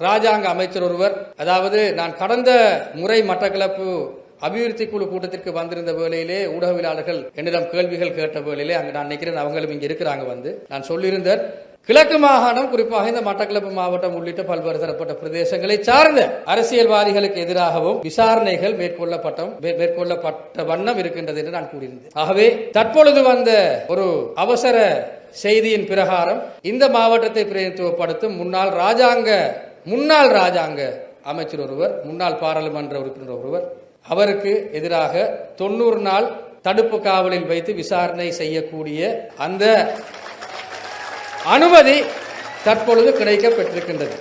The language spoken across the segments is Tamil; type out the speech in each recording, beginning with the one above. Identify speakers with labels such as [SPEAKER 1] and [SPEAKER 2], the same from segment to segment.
[SPEAKER 1] ராஜாங்க அமைச்சர் ஒருவர் அதாவது நான் கடந்த முறை மட்டக்களப்பு அபிவிருத்தி குழு கூட்டத்திற்கு வந்திருந்த வேளையிலே ஊடகவியலாளர்கள் என்னிடம் கேள்விகள் கேட்ட வேளையிலே அங்கு நான் நினைக்கிறேன் அவங்களும் இங்கே இருக்கிறாங்க வந்து. நான் சொல்லியிருந்தேன் கிழக்கு மாகாணம் குறிப்பாக இந்த மட்டக்களப்பு மாவட்டம் உள்ளிட்ட பல்வேறு தரப்பட்ட பிரதேசங்களை சார்ந்த அரசியல்வாதிகளுக்கு எதிராகவும் விசாரணைகள் மேற்கொள்ளப்பட்ட மேற்கொள்ளப்பட்ட வண்ணம் இருக்கின்றது என்று நான் கூறியிருந்தேன். ஆகவே தற்பொழுது வந்த ஒரு அவசர செய்தியின் பிரகாரம் இந்த மாவட்டத்தை பிரதிநிதித்துவப்படுத்தும் முன்னாள் ராஜாங்க முன்னாள் ராஜாங்க அமைச்சர் ஒருவர் முன்னாள் பாராளுமன்ற உறுப்பினர் ஒருவர் அவருக்கு எதிராக தொண்ணூறு நாள் தடுப்பு காவலில் வைத்து விசாரணை செய்யக்கூடிய அந்த அனுமதி தற்பொழுது கிடைக்க பெற்றிருக்கின்றது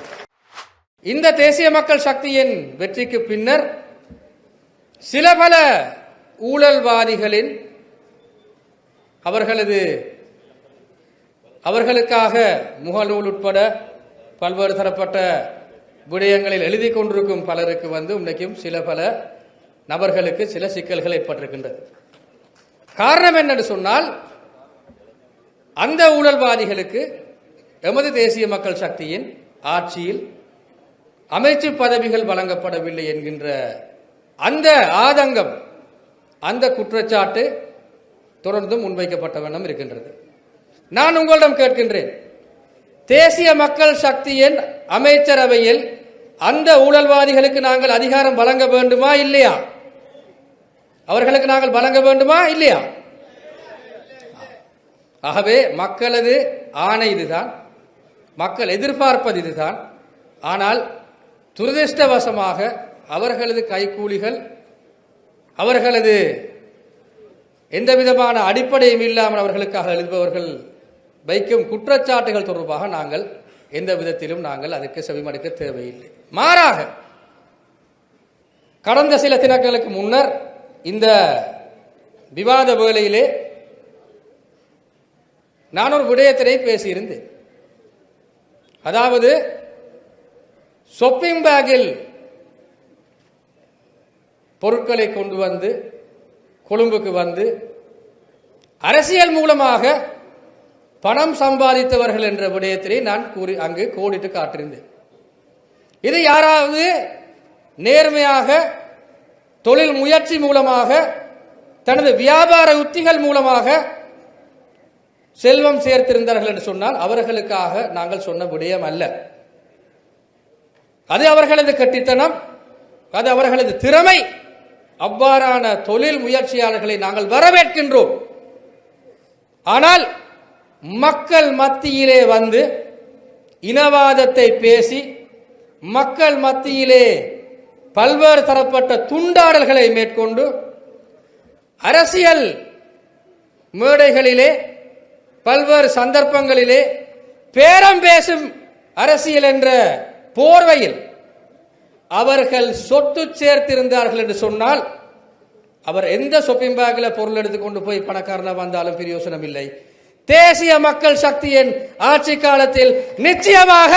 [SPEAKER 1] இந்த தேசிய மக்கள் சக்தியின் வெற்றிக்கு பின்னர் சில பல ஊழல்வாதிகளின் அவர்களது அவர்களுக்காக முகநூல் உட்பட பல்வேறு தரப்பட்ட விடயங்களில் எழுதி கொண்டிருக்கும் பலருக்கு வந்து இன்றைக்கும் சில பல நபர்களுக்கு சில சிக்கல்கள் ஏற்பட்டிருக்கின்றது. காரணம் என்னன்னு சொன்னால் அந்த ஊழல்வாதிகளுக்கு எமது தேசிய மக்கள் சக்தியின் ஆட்சியில் அமைச்சு பதவிகள் வழங்கப்படவில்லை என்கின்ற அந்த ஆதங்கம் அந்த குற்றச்சாட்டு தொடர்ந்தும் முன்வைக்கப்பட்ட வண்ணம் இருக்கின்றது. நான் உங்களிடம் கேட்கின்றேன் தேசிய மக்கள் சக்தியின் அமைச்சரவையில் அந்த ஊழல்வாதிகளுக்கு நாங்கள் அதிகாரம் வழங்க வேண்டுமா இல்லையா? அவர்களுக்கு நாங்கள் வழங்க வேண்டுமா இல்லையா? ஆகவே மக்களது ஆணை இதுதான். மக்கள் எதிர்பார்ப்பது இதுதான். ஆனால் துரதிருஷ்டவசமாக அவர்களது கைக்கூலிகள் அவர்களது எந்த விதமான அடிப்படையும் இல்லாமல் அவர்களுக்காக எழுதுபவர்கள் வைக்கும் குற்றச்சாட்டுகள் தொடர்பாக நாங்கள் எந்த விதத்திலும் நாங்கள் அதற்கு செவிமடுக்க தேவையில்லை. மாறாக கடந்த சில தினங்களுக்கு முன்னர் இந்த விவாத வேளையிலே நான் ஒரு விடயத்தினை பேசியிருந்தேன். அதாவது ஷொப்பிங் பேக்கில் பொருட்களை கொண்டு வந்து கொழும்புக்கு வந்து அரசியல் மூலமாக பணம் சம்பாதித்தவர்கள் என்ற விடயத்திலே நான் கூறி அங்கு கோடிட்டு காட்டியிருந்தேன் இது யாராவது நேர்மையாக தொழில் முயற்சி மூலமாக தனது வியாபார உத்திகள் மூலமாக செல்வம் சேர்த்திருந்தார்கள் என்று சொன்னால் அவர்களுக்காக நாங்கள் சொன்ன விடயம் அல்ல. அது அவர்களது கட்டித்தனம் அது அவர்களது திறமை. அவ்வாறான தொழில் முயற்சியாளர்களை நாங்கள் வரவேற்கின்றோம். ஆனால் மக்கள் மத்தியிலே வந்து இனவாதத்தை பேசி மக்கள் மத்தியிலே பல்வேறு தரப்பட்ட துண்டாடல்களை மேற்கொண்டு அரசியல் மேடைகளிலே பல்வேறு சந்தர்ப்பங்களிலே பேரம் பேசும் அரசியல் என்ற போர்வையில் அவர்கள் சொத்து சேர்த்திருந்தார்கள் என்று சொன்னால் அவர் எந்த ஷொப்பிங் பேக்கில் பொருள் எடுத்துக்கொண்டு போய் பணக்காரனா வந்தாலும் பிரயோசனம் இல்லை. தேசிய மக்கள் சக்தியின் ஆட்சி காலத்தில் நிச்சயமாக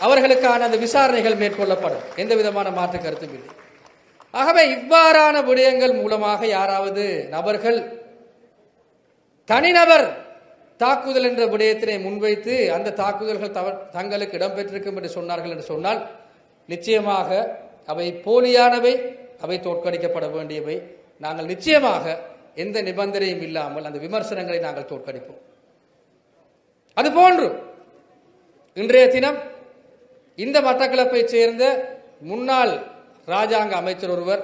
[SPEAKER 1] அவர்களுக்கான அந்த விசாரணைகள் மேற்கொள்ளப்படும். எந்த விதமான மாற்று கருத்தும் இல்லை. ஆகவே இவ்வாறான விடயங்கள் மூலமாக யாராவது நபர்கள் தனிநபர் தாக்குதல் என்ற விடயத்தினை முன்வைத்து அந்த தாக்குதல்கள் தவ- தங்களுக்கு இடம்பெற்றிருக்கும் என்று சொன்னார்கள் என்று சொன்னால் நிச்சயமாக அவை போலியானவை அவை தோற்கடிக்கப்பட வேண்டியவை. நாங்கள் நிச்சயமாக எந்த நிபந்தனையும் இல்லாமல் அந்த விமர்சனங்களை நாங்கள் தோற்கடிப்போம். அதுபோன்று இன்றைய தினம் இந்த மட்டக்களப்பை சேர்ந்த முன்னாள் ராஜாங்க அமைச்சர் ஒருவர்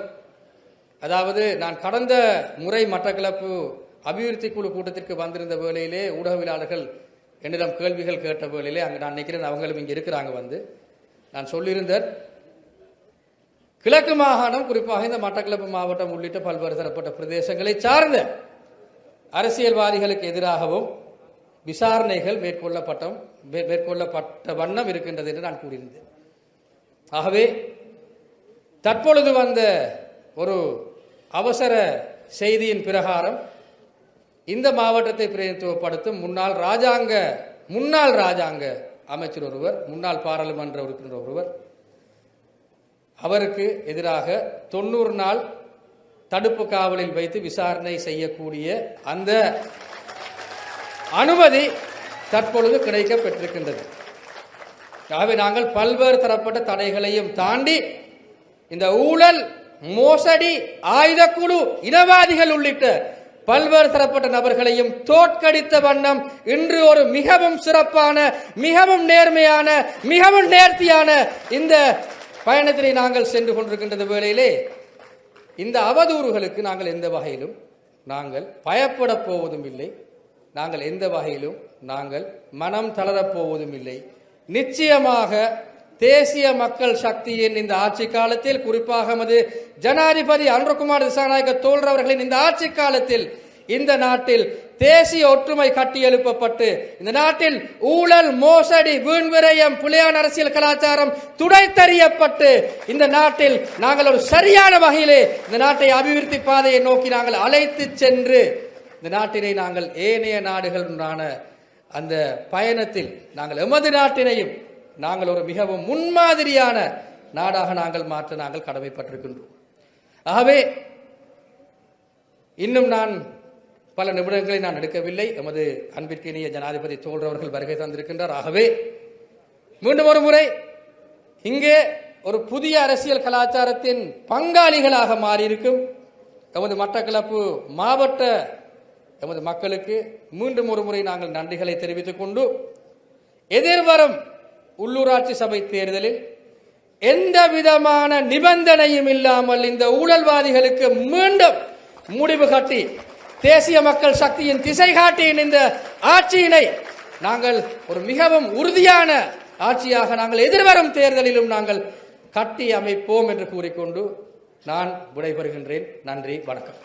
[SPEAKER 1] அதாவது நான் கடந்த முறை மட்டக்களப்பு அபிவிருத்தி குழு கூட்டத்திற்கு வந்திருந்த வேளையிலே ஊடகவியலாளர்கள் என்னிடம் கேள்விகள் கேட்ட வேளையிலே அங்கே நான் நினைக்கிறேன் அவங்களும் இங்கே இருக்கிறாங்க வந்து. நான் சொல்லியிருந்தேன் கிழக்கு மாகாணம் குறிப்பாக இந்த மட்டக்களப்பு மாவட்டம் உள்ளிட்ட பல்வேறு தரப்பட்ட பிரதேசங்களை சார்ந்த அரசியல்வாதிகளுக்கு எதிராகவும் விசாரணைகள் மேற்கொள்ளப்பட்ட மே- மேற்கொள்ளப்பட்ட வண்ணம் இருக்கின்றது என்று நான் கூறியிருந்தேன். ஆகவே தற்பொழுது வந்த ஒரு அவசர செய்தியின் பிரகாரம் இந்த மாவட்டத்தை பிரதிநிதித்துவப்படுத்தும் முன்னாள் ராஜாங்க முன்னாள் ராஜாங்க அமைச்சர் ஒருவர் முன்னாள் பாராளுமன்ற உறுப்பினர் ஒருவர் அவருக்கு எதிராக தொண்ணூறு நாள் தடுப்பு காவலில் வைத்து விசாரணை செய்யக்கூடிய அந்த அனுமதி தற்பொழுது கிடைக்க பெற்றிருக்கின்றது ஆகவே நாங்கள் பல்வேறு தரப்பட்ட தடைகளையும் தாண்டி இந்த ஊழல் மோசடி ஆயுதக்குழு இனவாதிகள் உள்ளிட்ட பல்வேறு தரப்பட்ட நபர்களையும் தோற்கடித்த வண்ணம் இன்று ஒரு மிகவும் சிறப்பான மிகவும் நேர்மையான மிகவும் நேர்த்தியான இந்த பயணத்திலே நாங்கள் சென்று கொண்டிருக்கின்ற வேளையிலே இந்த அவதூறுகளுக்கு நாங்கள் எந்த வகையிலும் நாங்கள் பயப்பட போவதும் இல்லை. நாங்கள் எந்த வகையிலும் நாங்கள் மனம் தளரப்போவதும் இல்லை. நிச்சயமாக தேசிய மக்கள் சக்தியின் இந்த ஆட்சி காலத்தில் குறிப்பாக நமது ஜனாதிபதி அன்ரகுமார் திசாநாயக்க தோல்றவர்களின் இந்த ஆட்சி காலத்தில் இந்த நாட்டில் தேசிய ஒற்றுமை கட்டி எழுப்பப்பட்டு இந்த நாட்டில் ஊழல் மோசடி வீண்விரயம் புலியான அரசியல் கலாச்சாரம் துடைத்தறியப்பட்டு இந்த நாட்டில் நாங்கள் ஒரு சரியான வகையிலே இந்த நாட்டை அபிவிருத்தி பாதையை நோக்கி நாங்கள் அழைத்து சென்று இந்த நாட்டினை நாங்கள் ஏனைய நாடுகளுடனான அந்த பயணத்தில் நாங்கள் எமது நாட்டினையும் நாங்கள் ஒரு மிகவும் முன்மாதிரியான நாடாக நாங்கள் மாற்ற நாங்கள் கடமைப்பட்டிருக்கின்றோம். ஆகவே இன்னும் நான் பல நிமிடங்களை நான் எடுக்கவில்லை. எமது அன்பிற்கினிய ஜனாதிபதி தோல்றவர்கள் வருகை தந்திருக்கின்றார். ஆகவே மீண்டும் ஒரு முறை இங்கே ஒரு புதிய அரசியல் கலாச்சாரத்தின் பங்காளிகளாக மாறியிருக்கும் எமது மட்டக்களப்பு மாவட்ட எமது மக்களுக்கு மீண்டும் ஒரு முறை நாங்கள் நன்றிகளை தெரிவித்துக் கொண்டு எதிர்வரும் உள்ளூராட்சி சபை தேர்தலில் எந்த விதமான நிபந்தனையும் இல்லாமல் இந்த ஊழல்வாதிகளுக்கு மீண்டும் முடிவு கட்டி தேசிய மக்கள் சக்தியின் திசை காட்டியின் இந்த ஆட்சியினை நாங்கள் ஒரு மிகவும் உறுதியான ஆட்சியாக நாங்கள் எதிர்வரும் தேர்தலிலும் நாங்கள் கட்டி அமைப்போம் என்று கூறிக்கொண்டு நான் விடைபெறுகின்றேன். நன்றி வணக்கம்.